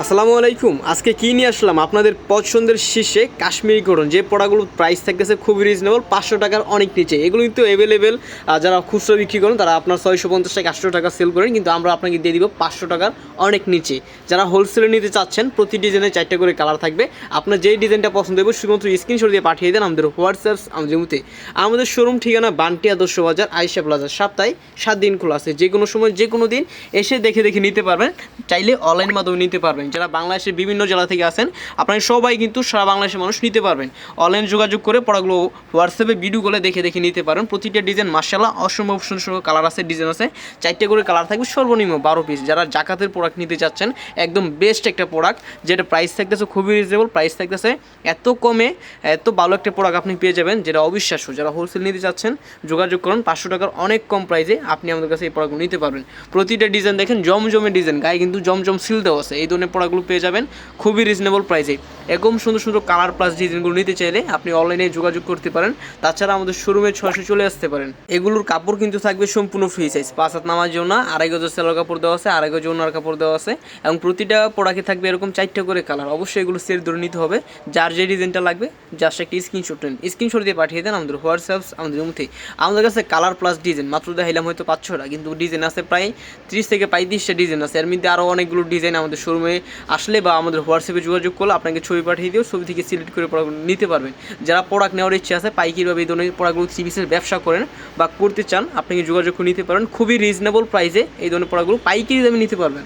আসসালামু আলাইকুম। আজকে কি নিয়ে আসলাম? আপনাদের পছন্দের শীর্ষে কাশ্মীরি কটন যে প্রোডাক্টগুলোর প্রাইস থাকতেছে খুবই রিজনেবল পাঁচশো টাকার অনেক নিচে। এগুলো কিন্তু অ্যাভেলেবেল যারা খুচরো বিক্রি করেন, তারা আপনার ছয়শো পঞ্চাশ টাকা আটশো টাকা সেল করেন, কিন্তু আমরা আপনাকে দিয়ে দিব পাঁচশো টাকার অনেক নিচে। যারা হোলসেলে নিতে চাচ্ছেন, প্রতি ডিজাইনে চারটে করে কালার থাকবে। আপনার যেই ডিজাইনটা পছন্দ হবে, শুধুমাত্র স্ক্রিনশট দিয়ে পাঠিয়ে দেন আমাদের হোয়াটসঅ্যাপ আমাদের মতে আমাদের শোরুম ঠিকানা বান্টি আদর্শ বাজার আইসা প্লাজা। সপ্তাহে সাত দিন খোলা আছে। যে কোনো সময় যে কোনো দিন এসে দেখে দেখে নিতে পারবেন। চাইলে অনলাইন মাধ্যমে নিতে পারবেন। যারা বাংলাদেশের বিভিন্ন জেলা থেকে আসেন, আপনারা সবাই কিন্তু সারা বাংলাদেশের মানুষ নিতে পারবেন। অনলাইন যোগাযোগ করে পড়াগুলো হোয়াটসঅ্যাপে ভিডিও করে দেখে দেখে নিতে পারেন। প্রতিটা ডিজাইন মার্শাল্লাহ অসম্ভব সুন্দর সুন্দর কালার আছে ডিজাইন আছে। চারটে করে কালার থাকবে, সর্বনিম্ন বারো পিস যারা জাকাতের প্রোডাক্ট নিতে চাচ্ছেন, একদম বেস্ট একটা প্রোডাক্ট যেটা প্রাইস থাকতেছে খুবই রিজনেবল প্রাইস থাকতেছে এত কমে, এত ভালো একটা প্রোডাক্ট আপনি পেয়ে যাবেন, যেটা অবিশ্বাস্য। যারা হোলসেল নিতে চাচ্ছেন, যোগাযোগ করুন, পাঁচশো টাকার অনেক কম প্রাইসে আপনি আমাদের কাছে এই প্রোডাক্টগুলো নিতে পারবেন। প্রতিটা ডিজাইন দেখেন, জমজমে ডিজাইন গায়ে কিন্তু জমজম সিল দেওয়া আছে। এই ধরনের প্রোডাক্টগুলো পেয়ে যাবেন। খুবই রিজনেবল প্রাইসে এরকম সুন্দর সুন্দর কালার প্লাস ডিজাইনগুলো নিতে চাইলে আপনি অনলাইনে যোগাযোগ করতে পারেন। তাছাড়া আমাদের শোরুমে ছশো চলে আসতে পারেন। এগুলোর কাপড় কিন্তু থাকবে সম্পূর্ণ ফ্রি সাইজ পাঁচ হাত নামার জন্য আড়াই গজ সেলোর কাপড় দেওয়া আছে, আড়াই গজ ওনার কাপড় দেওয়া আছে এবং প্রতিটা প্রোডাক্টে থাকবে এরকম চারটা করে কালার অবশ্যই এগুলো সেট ধরে নিতে হবে। যার যে ডিজাইনটা লাগবে জাস্ট একটা স্ক্রিনশট নেন। স্ক্রিনশট দিয়ে পাঠিয়ে দেন আমাদের হোয়াটসঅ্যাপ আমাদের মধ্যে আমাদের কাছে কালার প্লাস ডিজাইন মাত্র দেখাইলাম হয়তো পাঁচ ছটা কিন্তু ডিজাইন আছে প্রায় ত্রিশ থেকে পঁয়ত্রিশটা ডিজাইন আছে। এর মধ্যে আরও অনেকগুলো ডিজাইন আমাদের শোরুমে আসলে বা আমাদের হোয়াটসঅ্যাপে যোগাযোগ করলে আপনাকে ছবি পাঠিয়ে দিও ছবি থেকে সিলেক্ট করে প্রোডাক্ট নিতে পারবেন। যারা প্রোডাক্ট নেওয়ার ইচ্ছে আছে পাইকারিভাবে এই ধরনের প্রোডাক্টগুলো থ্রি পিসের ব্যবসা করেন বা করতে চান, আপনি যোগাযোগ করে নিতে পারেন। খুবই রিজনেবল প্রাইসে এই ধরনের প্রোডাক্টগুলো পাইকারি দামে নিতে পারবেন।